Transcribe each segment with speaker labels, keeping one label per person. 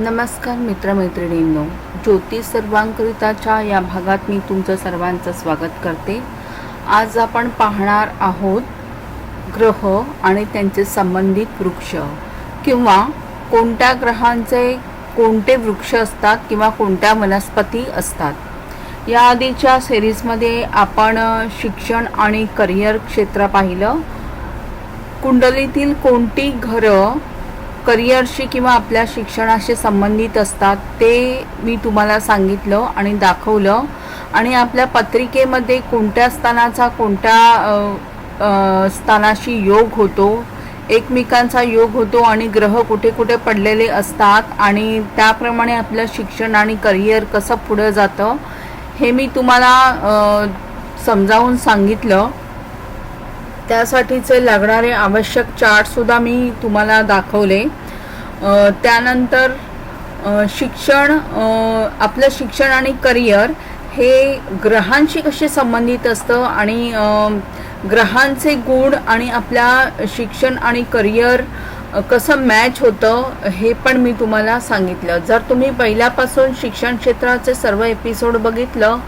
Speaker 1: नमस्कार मित्रमैत्रिणींनो ज्योतिष सर्वांकरिताच्या या भागात मी तुमचं सर्वांचं स्वागत करते. आज आपण पाहणार आहोत ग्रह आणि त्यांचे संबंधित वृक्ष किंवा कोणत्या ग्रहांचे कोणते वृक्ष असतात किंवा कोणत्या वनस्पती असतात. या आधीच्या सिरीजमध्ये आपण शिक्षण आणि करिअर क्षेत्र पाहिलं. कुंडलीतील कोणती घरं करिअरशी किंवा आपल्या शिक्षणाशी संबंधित असतात ते मी तुम्हाला सांगितलं आणि दाखवलं. आणि आपल्या पत्रिकेमध्ये कोणत्या स्थानाचा कोणत्या स्थानाशी योग होतो एकमेकांचा योग होतो आणि ग्रह कुठे कुठे पडलेले असतात आणि त्याप्रमाणे आपलं शिक्षण आणि करिअर कसं पुढं जातं हे मी तुम्हाला समजावून सांगितलं. त्यासाठीचे लागणारे आवश्यक चार्टसुद्धा मी तुम्हाला दाखवले. त्यानंतर शिक्षण आपलं शिक्षण आणि करिअर हे ग्रहांशी कसे संबंधित असतं आणि ग्रहांचे गुण आणि आपल्या शिक्षण आणि करिअर कसं मॅच होतं हे पण मी तुम्हाला सांगितलं. जर तुम्ही पहिल्यापासून शिक्षण क्षेत्राचे सर्व एपिसोड बघितलं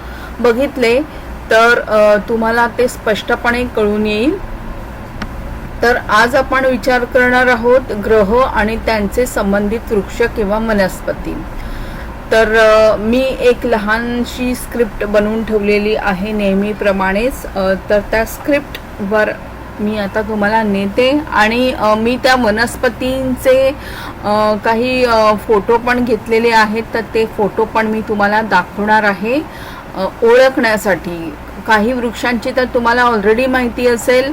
Speaker 1: बघितले तर तुम्हाला ते स्पष्टपणे कळून येईल. तर आज आपण विचार करणार आहोत ग्रह आणि त्यांचे संबंधित वृक्ष किंवा वनस्पती. तर मी एक लहानशी स्क्रिप्ट बनवून ठेवलेली आहे नेहमीप्रमाणेच. तर त्या स्क्रिप्टवर मी आता तुम्हाला नेते आणि मी त्या वनस्पतींचे काही फोटो पण घेतलेले आहेत. तर ते फोटो पण मी तुम्हाला दाखवणार आहे ओळखण्यासाठी. काही वृक्षांची तर तुम्हाला ऑलरेडी माहिती असेल.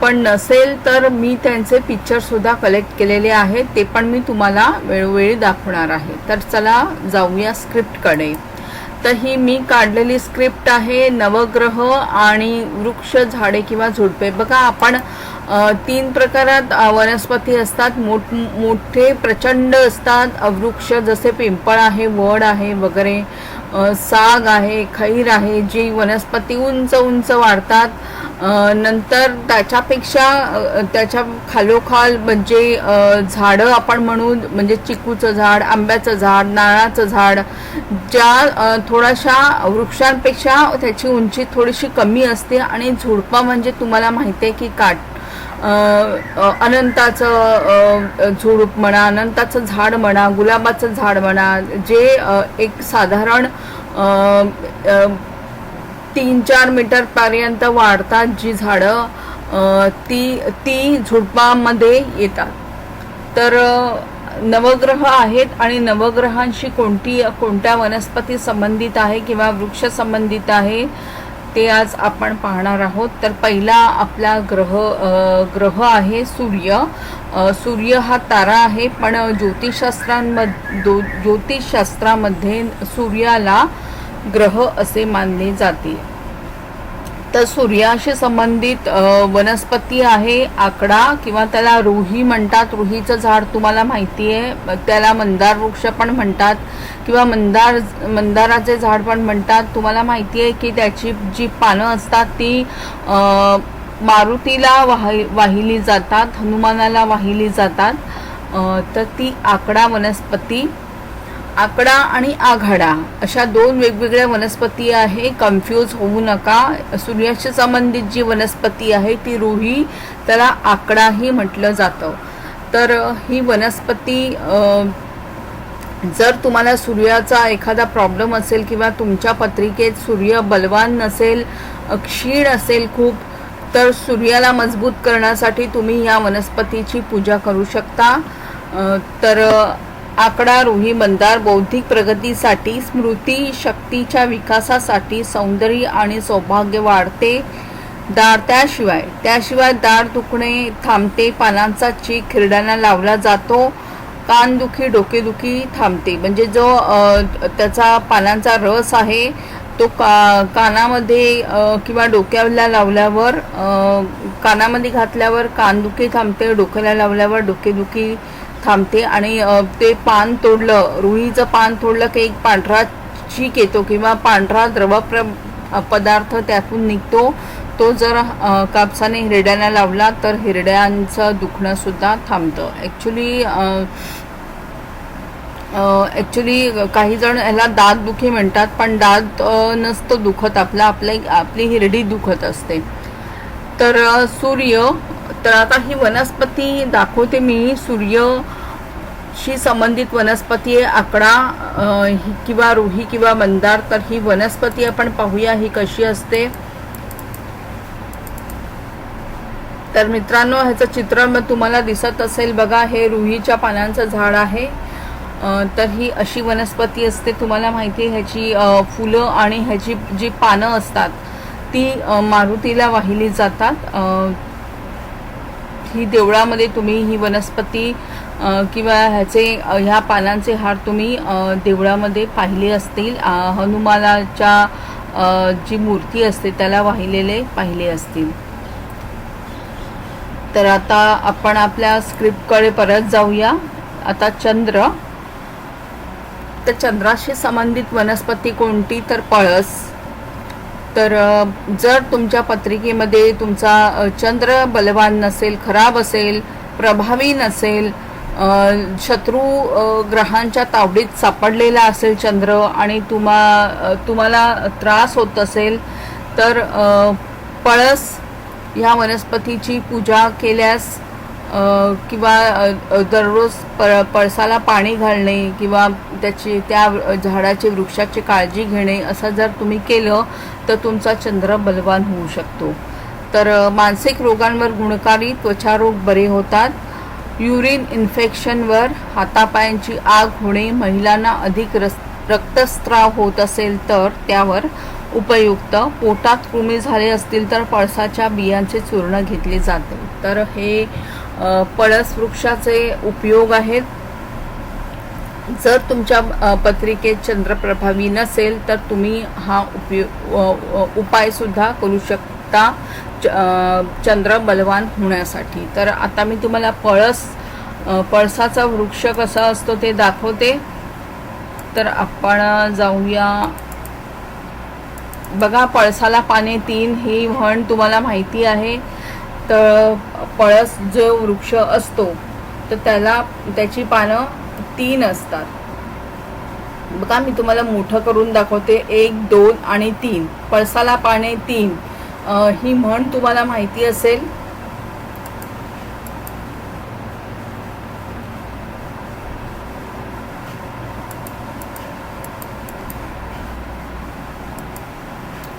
Speaker 1: पण नसेल तर मी त्यांचे पिक्चरसुद्धा कलेक्ट केलेले आहेत. ते पण मी तुम्हाला वेळोवेळी दाखवणार आहे. तर चला जाऊया स्क्रिप्टकडे तर ही मी काढलेली स्क्रिप्ट आहे नवग्रह आणि वृक्ष झाडे किंवा झुडपे. बघा आपण तीन प्रकारात वनस्पती असतात. मोठ मोठे प्रचंड असतात. वृक्ष जसे पिंपळ आहे वड आहे वगैरे. साग आहे खैर आहे जी वनस्पती उंच उंच वाढतात. नंतर त्याच्यापेक्षा त्याच्या खालोखाल म्हणजे झाडं आपण म्हणू म्हणजे चिकूचं झाड आंब्याचं झाड नारळाचं झाड ज्या थोड्याशा वृक्षांपेक्षा त्याची उंची थोडीशी कमी असते आणि झुडपा म्हणजे तुम्हाला माहिती आहे की काट अनंताचं झुडूप म्हणा अनंताचं झाड म्हणा गुलाबाचं झाड म्हणा जे एक साधारण तीन चार मीटरपर्यंत वाढतात जी झाडं ती ती झुडपामध्ये येतात. तर नवग्रह आहेत आणि नवग्रहांशी कोणती कोणत्या वनस्पती संबंधित आहे किंवा वृक्ष संबंधित आहे ते आज आपण पाहणार आहोत. तर पहिला आपला ग्रह ग्रह आहे सूर्य. सूर्य हा तारा आहे पण ज्योतिषशास्त्रांमध्ये दो ज्योतिषशास्त्रामध्ये सूर्याला ग्रह असे मानले जाते. तर सूर्याशी संबंधित वनस्पती आहे आकडा किंवा त्याला रुही म्हणतात. रुहीचं झाड तुम्हाला माहिती आहे. त्याला मंदार वृक्ष पण म्हणतात किंवा मंदार मंदाराचे झाड पण म्हणतात. तुम्हाला माहिती आहे की त्याची जी पानं असतात ती मारुतीला वाहि वाहिली जातात हनुमानाला वाहिली जातात. तर ती आकडा वनस्पती आकडा आणि आघाडा अशा दोन वेगवेगळ्या वनस्पती आहे. कन्फ्यूज होऊ नका. सूर्याशी संबंधित जी वनस्पती आहे ती रुही त्याला आकडाही म्हटलं जातं. तर ही वनस्पती जर तुम्हाला सूर्याचा एखादा प्रॉब्लेम असेल किंवा तुमच्या पत्रिकेत सूर्य बलवान नसेल क्षीण असेल खूप तर सूर्याला मजबूत करण्यासाठी तुम्ही या वनस्पतीची पूजा करू शकता. तर आकडा रुही मंदार बौद्धिक प्रगतीसाठी स्मृती शक्तीच्या विकासासाठी सौंदर्य आणि सौभाग्य वाढते दार त्याशिवाय. त्याशिवाय दार दुखणे थांबते पानांचा चीक खिरड्यांना लावला जातो कानदुखी डोकेदुखी थांबते. म्हणजे जो त्याचा पानांचा रस आहे तो का कानामध्ये किंवा डोक्याला लावल्यावर कानामध्ये घातल्यावर कानदुखी थांबते डोक्याला लावल्यावर डोकेदुखी थांबते आणि ते पान तोडलं रुईचं पान तोडलं की एक पांढरा चीक येतो किंवा पांढरा द्रव प्र पदार्थ त्यातून निघतो. तो जर कापसाने हिरड्याला लावला तर हिरड्यांचं दुखणंसुद्धा थांबतं. ॲक्च्युली ॲक्च्युली काही जण ह्याला दात दुखी म्हणतात पण दात नसतं दुखत आपला. आपल्या आपली हिरडी दुखत असते. तर सूर्य तर आता ही वनस्पती दाखवते मी सूर्यशी संबंधित वनस्पती आहे आकडा किंवा रुही किंवा मंदार तर ही वनस्पती आपण पाहूया ही कशी असते. तर मित्रांनो ह्याचं चित्र मग तुम्हाला दिसत असेल बघा हे रुहीच्या पानांचं झाड आहे. तर ही अशी वनस्पती असते तुम्हाला माहिती आहे ह्याची फुलं आणि ह्याची जी पानं असतात ती मारुतीला वाहिली जातात. ही देवळामध्ये तुम्ही ही वनस्पती किंवा ह्याचे ह्या पानांचे हार तुम्ही देवळामध्ये पाहिले असतील. हनुमानाच्या जी मूर्ती असते त्याला वाहिलेले पाहिले असतील. तर आता आपण आपल्या स्क्रिप्टकडे परत जाऊया. आता चंद्र. तर चंद्राशी संबंधित वनस्पती कोणती? तर पळस. तर जर तुमच्या पत्रिकेमध्ये तुमचा चंद्र बलवान नसेल खराब असेल प्रभावी नसेल शत्रू ग्रहांच्या तावडीत सापडलेला असेल चंद्र आणि तुम्हा तुम्हाला त्रास होत असेल तर पळस ह्या वनस्पतीची पूजा केल्यास किंवा दररोज पर पळसाला पाणी घालणे किंवा त्याची त्या झाडाची वृक्षाची काळजी घेणे असं जर तुम्ही केलं तर तुमचा चंद्र बलवान होऊ शकतो. तर मानसिक रोगांवर गुणकारी त्वचारोग बरे होतात. युरिन इन्फेक्शनवर हातापायांची आग होणे महिलांना अधिक रस रक्तस्राव होत असेल तर त्यावर उपयुक्त. पोटात कृमी झाले असतील तर पळसाच्या बियांचे चूर्ण घेतले जाते. तर हे पळस वृक्षाचे उपयोग आहेत. जर तुमच्या पत्रिकेत चंद्र प्रभावी नसेल तर तुम्ही हा उपयोग उपायसुद्धा करू शकता च- चंद्र बलवान होण्यासाठी. तर आता मी तुम्हाला पळस पळसाचा वृक्ष कसा असतो ते दाखवते. तर आपण जाऊया. बघा पळसाला पाने तीन ही म्हण तुम्हाला माहिती आहे. तळ पळस जो वृक्ष असतो तर त्याला त्याची पानं तीन असतात. बघा मी तुम्हाला मोठं करून दाखवते. एक दोन आणि तीन. पळसाला पाने तीन. ही म्हण तुम्हाला माहिती असेल.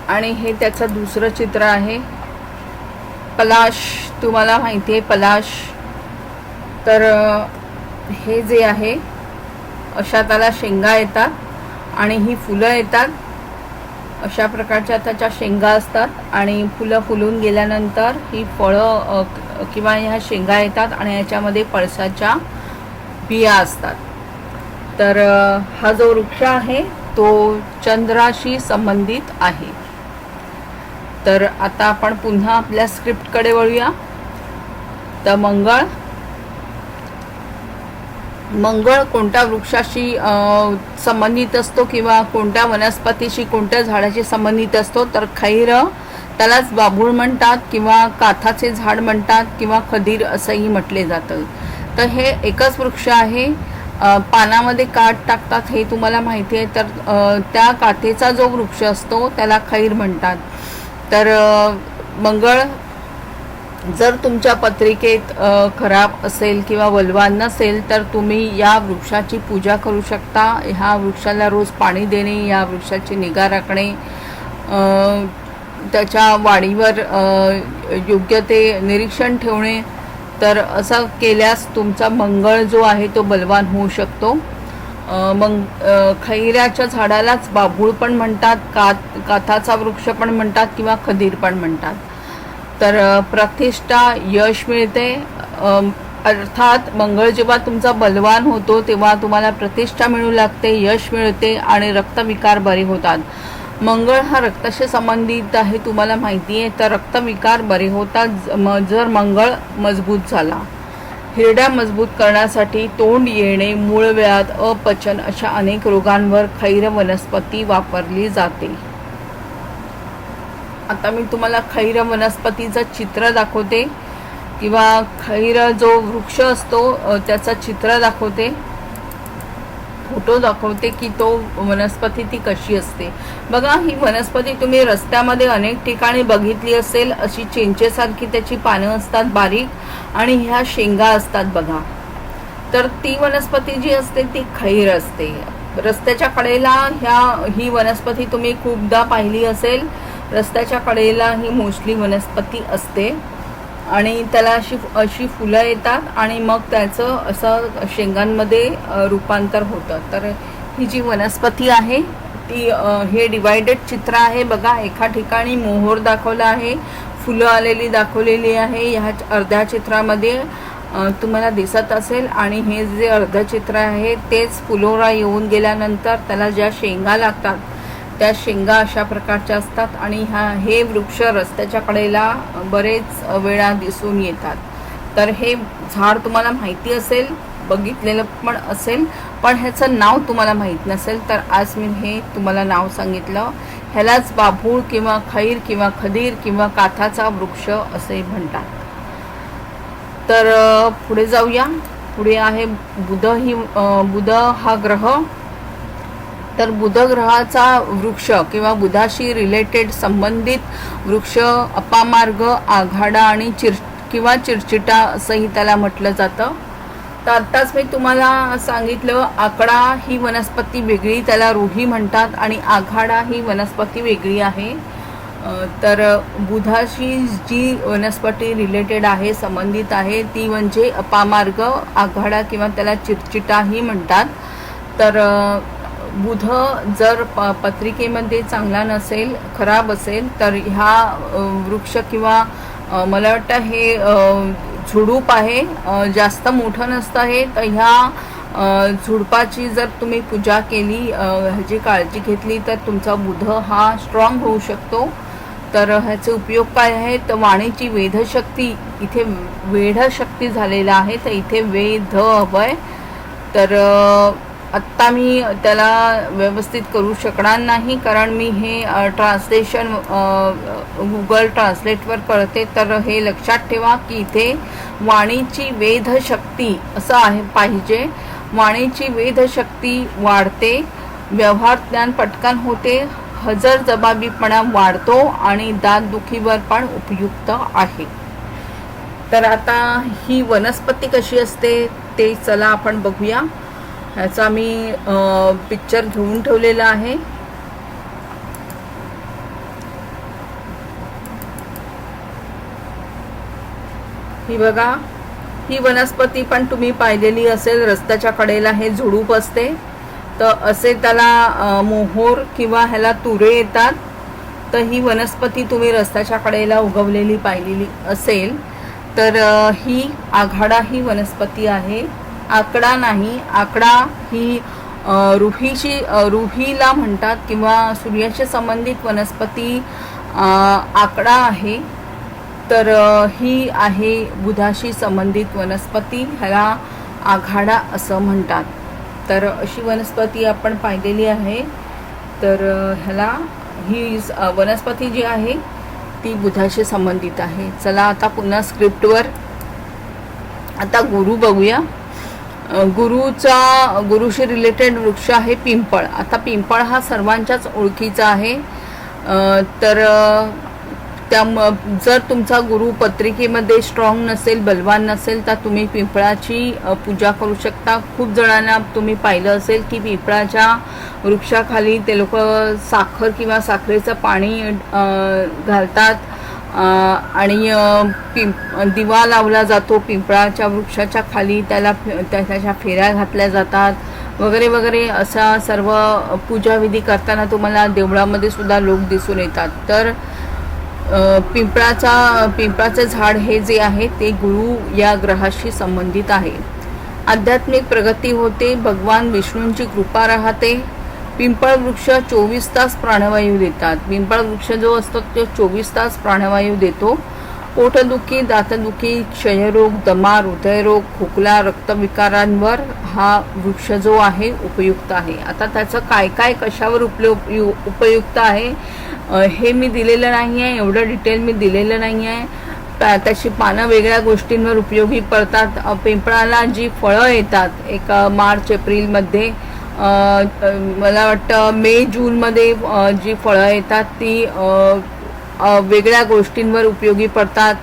Speaker 1: आणि हे त्याचं दुसरं चित्र आहे. पलाश तुम्हाला माहिती आहे पलाश. तर हे जे आहे अशा त्याला शेंगा येतात आणि ही फुलं येतात. अशा प्रकारच्या त्याच्या शेंगा असतात आणि फुलं फुलून गेल्यानंतर ही फळं किंवा ह्या शेंगा येतात आणि याच्यामध्ये पळसाच्या बिया असतात. तर हा जो वृक्ष आहे तो चंद्राशी संबंधित आहे. तर आता आपण पुन्हा आपल्या स्क्रिप्टकडे वळूया. तर मंगळ. मंगळ कोणत्या वृक्षाशी संबंधित असतो किंवा कोणत्या वनस्पतीशी कोणत्या झाडाशी संबंधित असतो? तर खैर त्यालाच बाभूळ म्हणतात किंवा काथाचे झाड म्हणतात किंवा खदीर असंही म्हटले जातं. तर हे एकच वृक्ष आहे. पानामध्ये काठ टाकतात हे तुम्हाला माहिती आहे. तर त्या काथेचा जो वृक्ष असतो त्याला खैर म्हणतात. तर मंगळ जर तुमच्या पत्रिकेत खराब असेल किंवा बलवान नसेल तर तुम्ही या वृक्षाची पूजा करू शकता. ह्या वृक्षाला रोज पाणी देणे या वृक्षाची निगा राखणे त्याच्या वाढीवर योग्य ते निरीक्षण ठेवणे. तर असं केल्यास तुमचा मंगळ जो आहे तो बलवान होऊ शकतो. मग खैऱ्याच्या झाडालाच बाभूळ पण म्हणतात कात काथाचा वृक्ष पण म्हणतात किंवा खदीर पण म्हणतात. तर प्रतिष्ठा यश मिळते. अर्थात मंगळ जेव्हा तुमचा बलवान होतो तेव्हा तुम्हाला प्रतिष्ठा मिळू लागते यश मिळते आणि रक्तविकार बरे होतात. मंगळ हा रक्ताशी संबंधित आहे तुम्हाला माहिती आहे. तर रक्तविकार बरे होतात ज- म- जर मंगळ मजबूत झाला. हिरड्या मजबूत करण्यासाठी तोंड येणे मूळव्याध अपचन अशा अनेक रोगांवर खैर वनस्पती वापरली जाते. आता मी तुम्हाला खैर वनस्पतीचं चित्र दाखवते किंवा खैर जो वृक्ष असतो त्याचं चित्र दाखवते. फोटो दाखवते की तो वनस्पती ती कशी असते. बघा ही वनस्पती तुम्ही रस्त्यामध्ये अनेक ठिकाणी बघितली असेल अशी चिंचेसारखी त्याची पानं असतात बारीक आणि ह्या शेंगा असतात बघा. तर ती वनस्पती जी असते ती खैर असते. रस्त्याच्या कडेला ह्या ही वनस्पती तुम्ही खूपदा पाहिली असेल रस्त्याच्या कडेला ही मोस्टली वनस्पती असते. आणि त्याला अशी अशी फुलं येतात आणि मग त्याचं असं शेंगांमध्ये रूपांतर होतं. तर ही जी वनस्पती आहे ती हे डिवायडेड चित्र आहे. बघा एका ठिकाणी मोहोर दाखवला आहे फुलं आलेली दाखवलेली आहे. ह्या अर्ध्या चित्रामध्ये तुम्हाला दिसत असेल आणि हे जे अर्धचित्र आहे तेच फुलोरा येऊन गेल्यानंतर त्याला ज्या शेंगा लागतात त्या शेंगा अशा प्रकारच्या असतात आणि ह्या हे वृक्ष रस्त्याच्या कडेला बरेच वेळा दिसून येतात. तर हे झाड तुम्हाला माहिती असेल बघितलेलं पण असेल पण ह्याचं नाव तुम्हाला माहीत नसेल तर आज मी हे तुम्हाला नाव सांगितलं. ह्यालाच बाभूळ किंवा खैर किंवा खदीर किंवा काथाचा वृक्ष असे म्हणतात. तर पुढे जाऊया. पुढे आहे बुध ही बुध हा ग्रह. तर बुध ग्रहाचा वृक्ष किंवा बुधाशी रिलेटेड संबंधित वृक्ष अपामार्ग आघाडा आणि चिर किंवा चिरचिटा असंही त्याला म्हटलं जातं. तर आत्ताच मी तुम्हाला सांगितलं आकडा ही वनस्पती वेगळी त्याला रोही म्हणतात आणि आघाडा ही वनस्पती वेगळी आहे. तर बुधाशी जी वनस्पती रिलेटेड आहे संबंधित आहे ती म्हणजे अपामार्ग आघाडा किंवा त्याला चिरचिटाही म्हणतात. तर बुध जर प पत्रिकेमध्ये चांगला नसेल खराब असेल तर ह्या वृक्ष किंवा मला वाटतं हे झुडूप आहे जास्त मोठं नसतं हे तर ह्या झुडपाची जर तुम्ही पूजा केली ह्याची काळजी घेतली तर तुमचा बुध हा स्ट्रॉंग होऊ शकतो. तर ह्याचे उपयोग काय आहे तर वाणीची वेधशक्ती इथे वेधशक्ती झालेला आहे तर इथे वेध हवं आहे तर आत्ता मी त्याला व्यवस्थित करू शकणार नाही कारण मी हे ट्रान्सलेशन गुगल ट्रान्सलेटवर करते. तर हे लक्षात ठेवा की इथे वाणीची वेधशक्ती असं आहे पाहिजे. वाणीची वेधशक्ती वाढते व्यवहार ज्ञान पटकन होते हजर जबाबीपणा वाढतो आणि दातदुखीवर पण उपयुक्त आहे. तर आता ही वनस्पती कशी असते ते चला आपण बघूया. ह्याचा मी पिक्चर घेऊन ठेवलेला आहे. ही बघा ही वनस्पती पण तुम्ही पाहिलेली असेल रस्त्याच्या कडेला हे झुडूप असते. तर असे त्याला मोहोर किंवा ह्याला तुरे येतात. तर ही वनस्पती तुम्ही रस्त्याच्या कडेला उगवलेली पाहिलेली असेल. तर ही आघाडा ही वनस्पती आहे. आकडा नाही. आकडा ही रुहीशी रुहीला म्हणतात किंवा सूर्याशी संबंधित वनस्पती आकडा आहे. तर ही आहे बुधाशी संबंधित वनस्पती. ह्याला आघाडा असं म्हणतात. तर अशी वनस्पती आपण पाहिलेली आहे. तर ह्याला ही वनस्पती जी आहे ती बुधाशी संबंधित आहे. चला आता पुन्हा स्क्रिप्टवर आता गुरु बघूया. गुरुचा गुरुशी रिलेटेड वृक्ष आहे पिंपळ. आता पिंपळ हा सर्वांच्याच ओळखीचा आहे. तर त्या जर तुमचा गुरु पत्रिकेमध्ये स्ट्रॉंग नसेल बलवान नसेल तर तुम्ही पिंपळाची पूजा करू शकता. खूप जणांना तुम्ही पाहिलं असेल की पिंपळाच्या वृक्षाखाली ते लोक साखर किंवा साखरेचं पाणी घालतात. आणि पिंप दिवा लावला जातो पिंपळाच्या वृक्षाच्या खाली त्याला त्याच्या फेऱ्या घातल्या जातात वगैरे वगैरे असा सर्व पूजाविधी करताना तुम्हाला देवळामध्ये सुद्धा लोक दिसून येतात. तर पिंपळाचा पिंपळाचं झाड हे जे आहे ते गुरु या ग्रहाशी संबंधित आहे. आध्यात्मिक प्रगती होते भगवान विष्णूंची कृपा राहते पिंपळ वृक्ष चोवीस तास प्राणवायू देतात. पिंपळ वृक्ष जो असतो तो चोवीस तास प्राणवायू देतो. पोटदुखी दातदुखी क्षयरोग दमा हृदयरोग खोकला रक्तविकारांवर हा वृक्ष जो आहे उपयुक्त आहे. आता त्याचं काय काय कशावर उपयोग उपयुक्त आहे हे मी दिलेलं नाही आहे एवढं डिटेल मी दिलेलं नाही आहे त्या- त्याची पानं वेगळ्या गोष्टींवर उपयोगी पडतात. पिंपळाला जी फळं येतात एक मार्च एप्रिलमध्ये मला वाटतं मे जूनमध्ये जी फळं येतात ती वेगळ्या गोष्टींवर उपयोगी पडतात.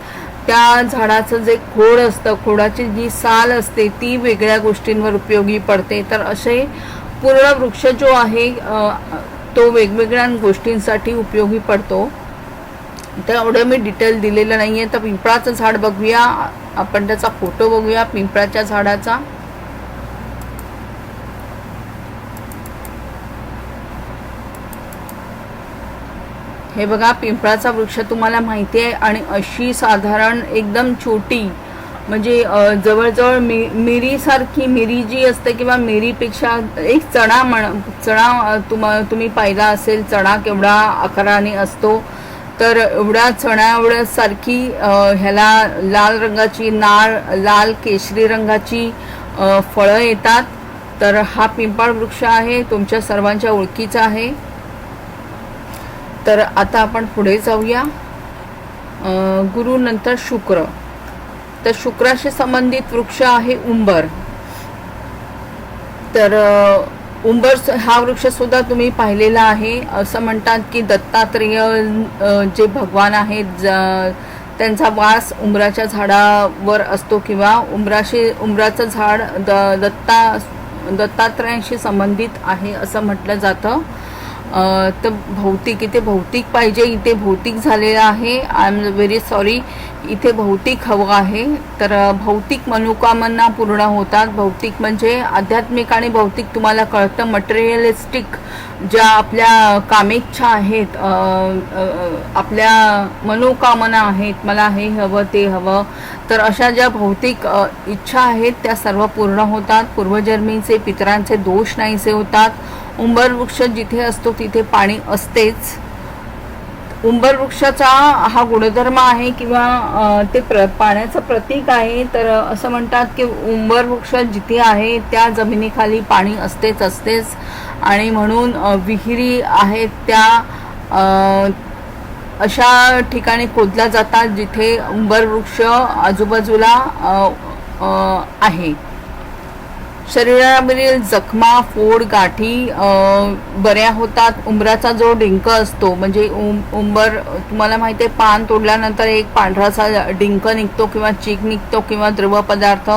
Speaker 1: त्या झाडाचं जे खोड असतं खोडाची जी साल असते ती वेगळ्या गोष्टींवर उपयोगी पडते. तर असे पूर्ण वृक्ष जो आहे तो वेगवेगळ्या गोष्टींसाठी उपयोगी पडतो. तर एवढं मी डिटेल दिलेलं नाही आहे तर पिंपळाचं झाड बघूया. आपण त्याचा फोटो बघूया पिंपळाच्या झाडाचा. हे बघा पिंपळाचा वृक्ष तुम्हाला माहिती आहे आणि अशी साधारण एकदम छोटी म्हणजे जवळजवळ मि मिरीसारखी मिरी जी असते किंवा मिरीपेक्षा एक चणा म्हण चणा तुमा तुम्ही पाहिला असेल चणा केवढा आकाराने असतो तर एवढ्या चणा एवढ्या सारखी ह्याला लाल रंगाची नाळ लाल केशरी रंगाची फळं येतात. तर हा पिंपळ वृक्ष आहे तुमच्या सर्वांच्या ओळखीचा आहे. तर आता आपण पुढे जाऊया. गुरुनंतर गुरु नंतर शुक्र. तर शुक्राशी संबंधित वृक्ष आहे उंबर. तर उंबर हा वृक्षसुद्धा तुम्ही पाहिलेला आहे. असं म्हणतात की दत्तात्रेय जे भगवान आहेत ज- त्यांचा वास उंबराच्या झाडावर असतो किंवा उंबराशी उंबराचं झाड द दत्ता दत्तात्रयांशी संबंधित आहे असं म्हटलं जातं. तर भौतिक इथे भौतिक पाहिजे इथे भौतिक झालेलं आहे. आय एम व्हेरी सॉरी इथे भौतिक हवं आहे. तर भौतिक मनोकामना पूर्ण होतात. भौतिक म्हणजे आध्यात्मिक आणि भौतिक तुम्हाला कळतं. मटेरियलिस्टिक ज्या आपल्या कामेच्छा आहेत आपल्या मनोकामना आहेत मला हे हवं ते हवं. तर अशा ज्या भौतिक इच्छा आहेत त्या सर्व पूर्ण होतात. पूर्वजन्मीचे पितरांचे दोष नाहीसे होतात. उंबर वृक्ष जिथे असतो तिथे पाणी असतेच. उंबर वृक्षाचा हा गुणधर्म आहे किंवा ते प्र पाण्याचं प्रतीक आहे तर असं म्हणतात की उंबर वृक्ष जिथे आहे त्या जमिनीखाली पाणी असतेच असतेच. आणि म्हणून विहिरी आहेत त्या अशा ठिकाणी खोदल्या जातात जिथे उंबर वृक्ष आजूबाजूला आहे. शरीरावरील जखमा फोड गाठी बऱ्या होतात. उंबराचा जो डिंक असतो म्हणजे उं उंबर तुम्हाला माहिती आहे पान तोडल्यानंतर एक पांढरासा डिंक निघतो किंवा चीक निघतो किंवा द्रव पदार्थ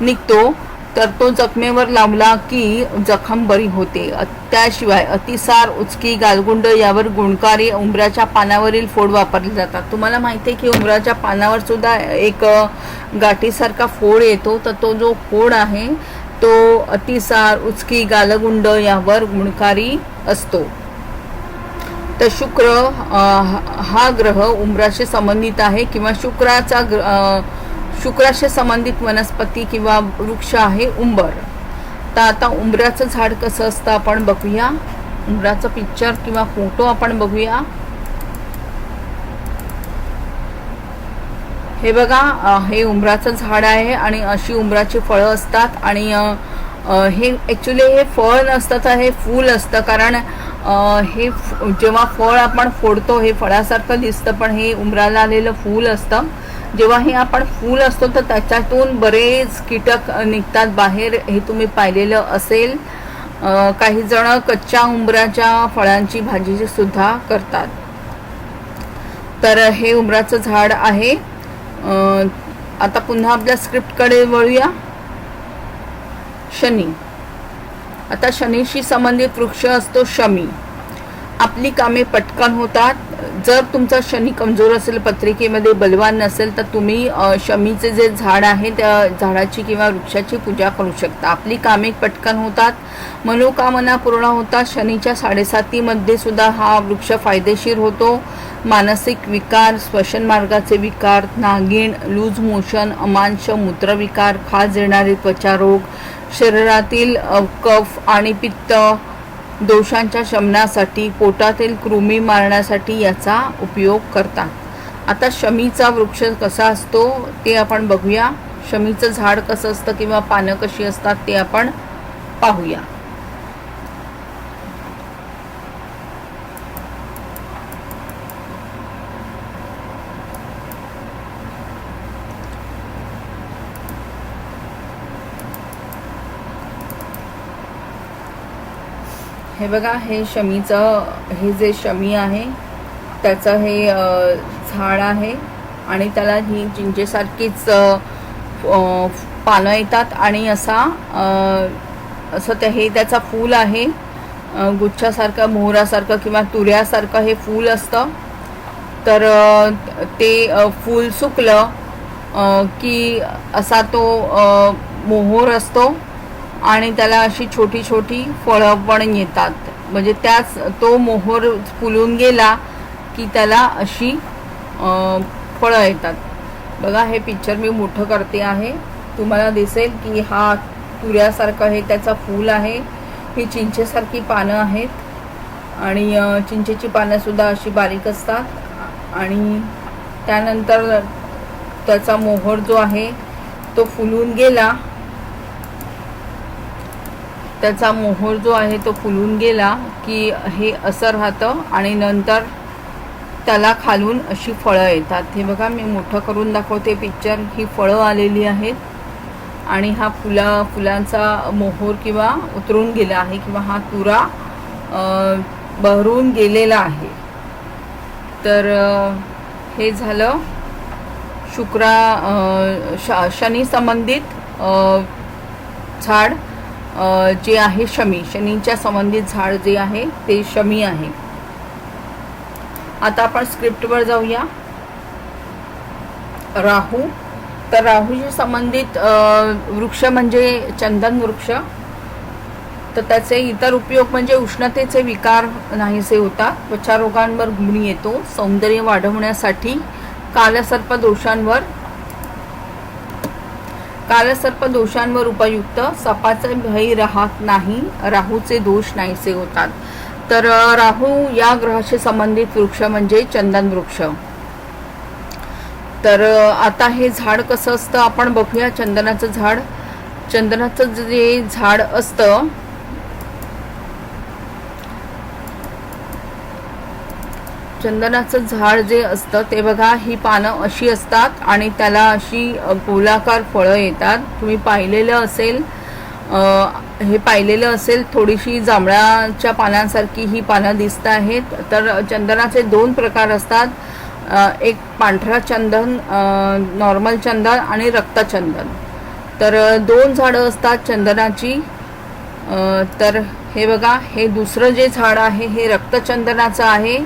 Speaker 1: निघतो. तर तो जखमेवर लावला की जखम बरी होते. त्याशिवाय अतिसार उचकी गालगुंड यावर गुणकारी उंबराच्या पानावरील फोड वापरले जातात. तुम्हाला माहिती आहे की उंबराच्या पानावर सुद्धा एक गाठीसारखा फोड येतो. तर तो जो फोड आहे तो अतिसार उचकी गालगुंड यावर गुणकारी असतो. तर शुक्र हा ग्रह उंबराशी संबंधित आहे किंवा शुक्राचा ग्र- शुक्राशी संबंधित वनस्पती किंवा वृक्ष आहे उंबर. तर आता उंबराचं झाड कसं असतं आपण बघूया. उंबराचं पिक्चर किंवा फोटो आपण बघूया. हे बघा हे उंबराचं झाड आहे आणि अशी उंबराची फळं असतात आणि हे ॲक्च्युली हे फळ नसतं तर हे फूल असतं कारण हे जेव्हा फळ आपण फोडतो हे फळासारखं दिसतं पण हे उंबराला आलेलं फूल असतं. जेव्हा हे आपण फूल असतो तर त्याच्यातून बरेच कीटक निघतात बाहेर हे तुम्ही पाहिलेलं असेल. काही जण कच्च्या उंबराच्या फळांची भाजी सुद्धा करतात. तर हे उंबराचं झाड आहे. आता पुन्हा आपल्या स्क्रिप्टकडे वळूया. शनी. आता शनीशी संबंधित वृक्ष असतो शमी. आपली कामे पटकन होतात. जर तुमचा शनी कमजोर असेल पत्रिकेमध्ये बलवान नसेल तर तुम्ही शमीचे जे झाड आहे त्या झाडाची किंवा वृक्षाची पूजा करू शकता. आपली कामे पटकन होतात मनोकामना पूर्ण होतात. शनीच्या साडेसातीमध्ये सुद्धा हा वृक्ष फायदेशीर होतो. मानसिक विकार श्वसन मार्गाचे विकार नागिण लूज मोशन अमांश मूत्रविकार खाज येणारे त्वचारोग शरीरातील कफ आणि पित्त दोषांच्या शमनासाठी पोटातील कृमी मारण्यासाठी याचा उपयोग करतात. आता शमीचा वृक्ष कसा असतो ते आपण बघूया. शमीचं झाड कसं असतं किंवा पानं कशी असतात ते आपण पाहूया. हे बघा हे शमीचं हे जे शमी आहे त्याचं हे झाड आहे आणि त्याला ही चिंचेसारखीच पानं येतात आणि असा असं ते हे त्याचा फूल आहे. गुच्छासारखं मोहरासारखं किंवा तुऱ्यासारखं हे फूल असतं. तर ते फूल सुकलं की असा तो मोहोर असतो. आणि त्याला अशी छोटी छोटी फळं पण येतात. म्हणजे त्याच तो मोहोर फुलून गेला की त्याला अशी फळं येतात. बघा हे पिक्चर मी मोठं करते आहे. तुम्हाला दिसेल की हा तुऱ्यासारखं हे त्याचा फूल आहे. ही चिंचेसारखी पानं आहेत. आणि चिंचेची पानंसुद्धा अशी बारीक असतात. आणि त्यानंतर त्याचा मोहर जो आहे तो फुलून गेला. त्याचा मोहोर जो आहे तो फुलून गेला की हे असं राहतं आणि नंतर त्याला खालून अशी फळं येतात. हे बघा मी मोठं करून दाखवते पिक्चर ही फळं आलेली आहेत आणि हा फुला फुलांचा मोहोर किंवा उतरून गेला आहे किंवा हा तुरा बहरून गेलेला आहे. तर हे झालं शुक्रा शनी संबंधित झाड. जे आहे शमी शनीच्या संबंधित झाड जे आहे ते शमी आहे. आता आपण स्क्रिप्टवर जाऊया. राहू. तर राहूशी संबंधित वृक्ष म्हणजे चंदन वृक्ष. तर त्याचे इतर उपयोग म्हणजे उष्णतेचे विकार नाहीसे होतात. त्वचारोगांवर गुण येतो. सौंदर्य वाढवण्यासाठी कालसर्प दोषांवर कालसर्प दोषांवर उपयुक्त सपाचे भय राहत नाही राहूचे दोष नाहीसे होतात. तर राहू या ग्रहाशी संबंधित वृक्ष म्हणजे चंदन वृक्ष. तर आता हे झाड कसं असतं आपण बघूया चंदनाचं झाड. चंदनाचं जे झाड असतं चंदनाचं झाड जे असतं ते बघा ही पानं अशी असतात आणि त्याला अशी गोलाकार फळं येतात. तुम्ही पाहिलेलं असेल हे पाहिलेलं असेल थोडीशी जांभळाच्या पानांसारखी ही पानं दिसत आहेत. तर चंदनाचे दोन प्रकार असतात. एक पांढरा चंदन नॉर्मल चंदन आणि रक्तचंदन तर दोन झाडं असतात चंदनाची. तर हे बघा हे दुसरं जे झाड आहे हे रक्तचंदनाचं आहे.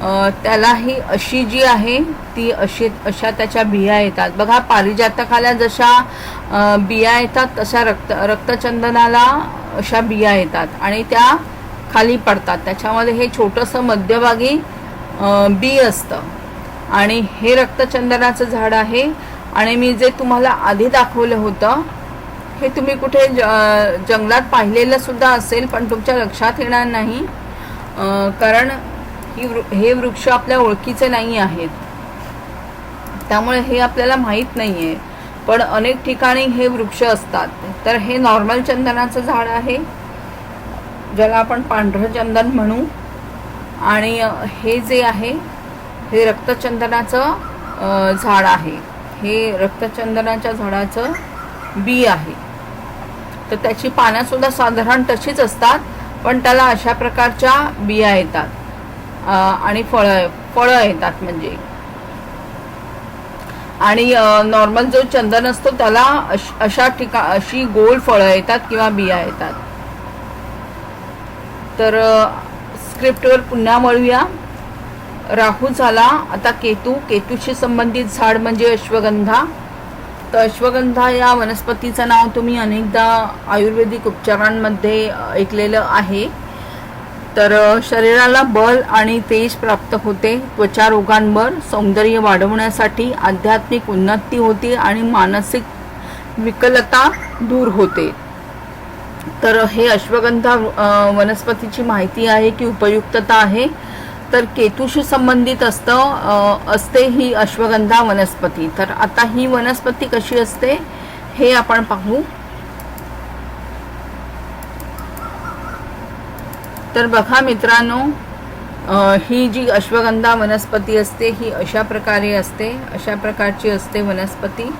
Speaker 1: त्यालाही त्याला ही अशी जी आहे ती अशी अशा त्याच्या बिया येतात. बघा पारिजातकाला जशा बिया येतात तशा रक्त रक्तचंदनाला अशा बिया येतात आणि त्या खाली पडतात. त्याच्यामध्ये हे छोटंसं मध्यभागी बी असतं. आणि हे रक्तचंदनाचं झाड आहे आणि मी जे तुम्हाला आधी दाखवलं होतं हे तुम्ही कुठे ज- जंगलात पाहिलेलं सुद्धा असेल पण तुमच्या लक्षात येणार नाही. कारण ही वृ हे वृक्ष आपल्या ओळखीचे नाही आहेत. त्यामुळे हे आपल्याला माहीत नाही आहे पण अनेक ठिकाणी हे वृक्ष असतात. तर हे नॉर्मल चंदनाचं झाड आहे ज्याला आपण पांढरं चंदन म्हणू. आणि हे जे आहे हे रक्तचंदनाचं झाड आहे. हे रक्तचंदनाच्या झाडाचं बी आहे. तर त्याची पानंसुद्धा साधारण तशीच असतात पण त्याला अशा प्रकारच्या बिया येतात. आणि फळं फळं येतात म्हणजे. आणि नॉर्मल जो चंदन असतो त्याला अश- अशा ठिका अशी गोल फळं येतात किंवा बिया येतात. तर स्क्रिप्टवर पुन्हा वळूया. राहू झाला. आता केतू केतूशी संबंधित झाड म्हणजे अश्वगंधा. तर अश्वगंधा या वनस्पतीचं नाव तुम्ही अनेकदा आयुर्वेदिक उपचारांमध्ये ऐकलेलं आहे. तर शरीराला बल आणि तेज प्राप्त होते. त्वचा रोगांवर सौंदर्य वाढवण्यासाठी आध्यात्मिक उन्नती होते आणि मानसिक विकलता दूर होते. तर हे अश्वगंधा वनस्पतीची माहिती आहे की उपयुक्तता आहे. तर केतूशी संबंधित असतं असते ही अश्वगंधा वनस्पती. तर आता ही वनस्पती कशी असते हे आपण पाहू. तर बघा मित्रांनो ही जी अश्वगंधा वनस्पती असते ही अशा प्रकारे असते अशा प्रकारची असते वनस्पती.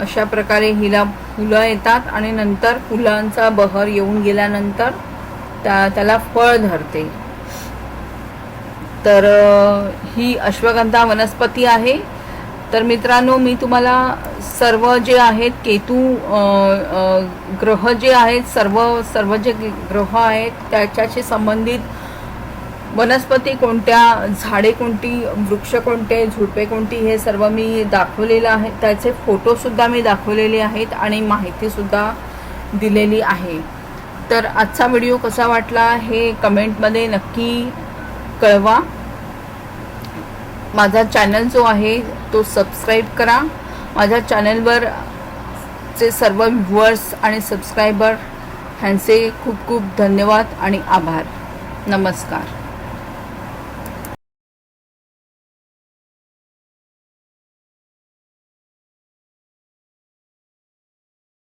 Speaker 1: अशा प्रकारे हिला फुलं येतात आणि नंतर फुलांचा बहर येऊन गेल्यानंतर त्या त्याला फळ धरते. तर ही अश्वगंधा वनस्पती आहे. तर मित्रांनो मी तुम्हाला सर्व जे आहेत केतू ग्रह जे आहेत सर्व सर्व जे ग्रह आहेत त्याच्याशी संबंधित वनस्पती कोणत्या झाडे कोणती वृक्ष कोणते झुडपे कोणती हे सर्व मी दाखवलेलं आहे. त्याचे फोटोसुद्धा मी दाखवलेले आहेत आणि माहितीसुद्धा दिलेली आहे. तर आजचा व्हिडिओ कसा वाटला हे कमेंटमध्ये नक्की कळवा. माझा चॅनल जो आहे तो सबस्क्राईब करा. माझ्या चॅनलवर चे सर्व व्ह्युअर्स आणि सबस्क्रायबर ह्यांचे खूप खूप धन्यवाद आणि आभार. नमस्कार.